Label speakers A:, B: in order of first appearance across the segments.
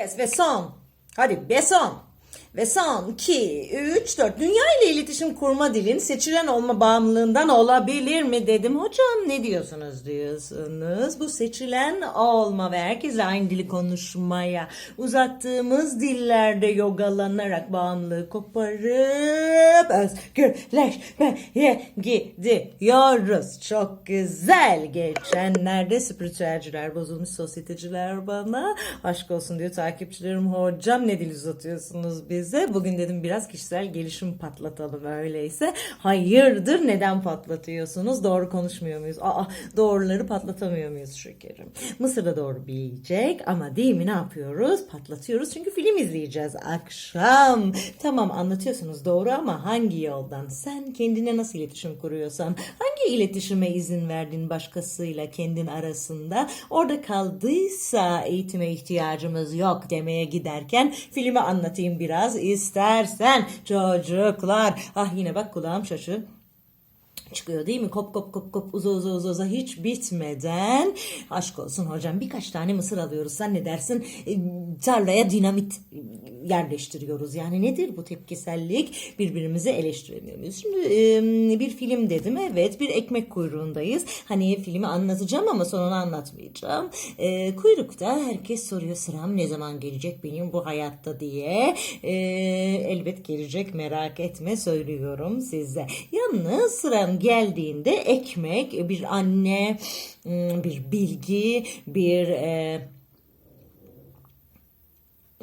A: Besson, hadi Besson. Ve son 2, 3, 4. Dünya ile iletişim kurma dilin seçilen olma bağımlılığından olabilir mi dedim. Hocam ne diyorsunuz diyorsunuz. Bu seçilen olma ve herkesle aynı dili konuşmaya uzattığımız dillerde yogalanarak bağımlılığı koparıp özgürleşmeye gidiyoruz. Çok güzel. Geçenlerde spiritüelciler bozulmuş sosyeteciler bana aşk olsun diyor takipçilerim hocam ne dil uzatıyorsunuz bize. Bugün dedim biraz kişisel gelişim patlatalım öyleyse. Hayırdır neden patlatıyorsunuz? Doğru konuşmuyor muyuz? Aa doğruları patlatamıyor muyuz şekerim? Mısır'da doğru bilecek ama değil mi ne yapıyoruz? Patlatıyoruz çünkü film izleyeceğiz akşam. Tamam anlatıyorsunuz doğru ama hangi yoldan? Sen kendine nasıl iletişim kuruyorsan, hangi iletişime izin verdin başkasıyla kendin arasında? Orada kaldıysa eğitime ihtiyacımız yok demeye giderken filmi anlatayım biraz istersen çocuklar. Ah yine bak kulağım şaşı çıkıyor değil mi? Kop kop kop kop uza uza uza uza hiç bitmeden aşk olsun hocam birkaç tane mısır alıyoruz. Sen ne dersin? E, tarlaya dinamit yerleştiriyoruz. Yani nedir bu tepkisellik? Birbirimizi eleştiremiyor muyuz? Şimdi bir film dedim. Evet bir ekmek kuyruğundayız. Hani filmi anlatacağım ama sonunu anlatmayacağım. E, kuyrukta herkes soruyor sıram ne zaman gelecek benim bu hayatta diye. E, elbet gelecek merak etme söylüyorum size. Yalnız sıram geldiğinde ekmek bir anne bir bilgi bir e,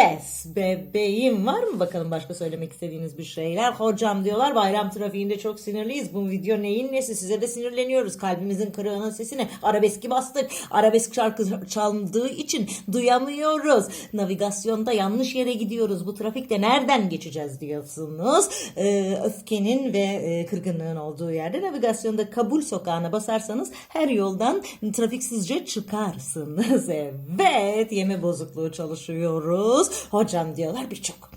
A: yes bebeğim. Var mı bakalım başka söylemek istediğiniz bir şeyler? Hocam diyorlar bayram trafiğinde çok sinirliyiz. Bu video neyin nesi? Size de sinirleniyoruz. Kalbimizin kırığının sesini arabeski bastık. Arabesk şarkı çaldığı için duyamıyoruz. Navigasyonda yanlış yere gidiyoruz. Bu trafikte nereden geçeceğiz diyorsunuz. Ee, öfkenin ve e, kırgınlığın olduğu yerde navigasyonda kabul sokağına basarsanız her yoldan trafiksizce çıkarsınız. Evet yeme bozukluğu çalışıyoruz hocam diyorlar birçok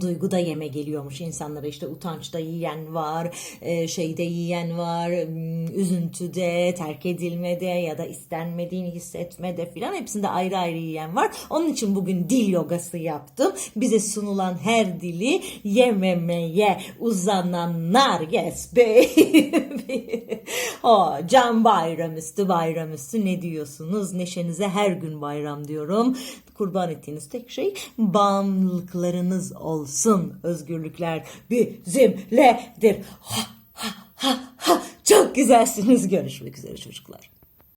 A: duyguda yeme geliyormuş insanlara. İşte utançta yiyen var e, şeyde yiyen var m, üzüntüde terk edilmede ya da istenmediğini hissetmede filan hepsinde ayrı ayrı yiyen var. Onun için bugün dil yogası yaptım. Bize sunulan her dili yememeye uzananlar. Yes baby hocam bayramüstü bayramüstü ne diyorsunuz neşenize her gün bayram diyorum kurban ettiğiniz tek şey bağımlılıklarınız olsun. Özgürlükler bizimledir. Ha, ha, ha, ha. Çok güzelsiniz. Görüşmek üzere çocuklar.